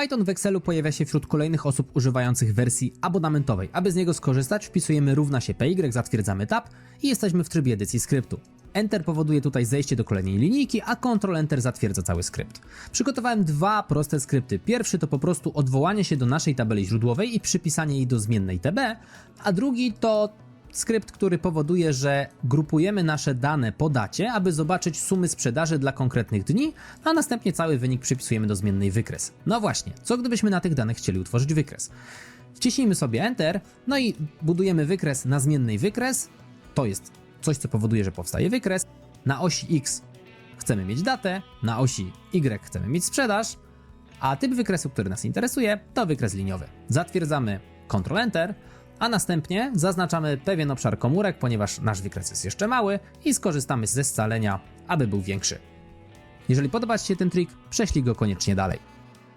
Python w Excelu pojawia się wśród kolejnych osób używających wersji abonamentowej. Aby z niego skorzystać, wpisujemy równa się PY, zatwierdzamy tab i jesteśmy w trybie edycji skryptu. Enter powoduje tutaj zejście do kolejnej linijki, a Ctrl Enter zatwierdza cały skrypt. Przygotowałem dwa proste skrypty. Pierwszy to po prostu odwołanie się do naszej tabeli źródłowej i przypisanie jej do zmiennej TB, a drugi to skrypt, który powoduje, że grupujemy nasze dane po dacie, aby zobaczyć sumy sprzedaży dla konkretnych dni, a następnie cały wynik przypisujemy do zmiennej wykres. No właśnie, co gdybyśmy na tych danych chcieli utworzyć wykres? Wciśnijmy sobie Enter, no i budujemy wykres na zmiennej wykres. To jest coś, co powoduje, że powstaje wykres. Na osi X chcemy mieć datę, na osi Y chcemy mieć sprzedaż, a typ wykresu, który nas interesuje, to wykres liniowy. Zatwierdzamy Ctrl Enter, a następnie zaznaczamy pewien obszar komórek, ponieważ nasz wykres jest jeszcze mały i skorzystamy ze scalenia, aby był większy. Jeżeli podoba Ci się ten trik, prześlij go koniecznie dalej.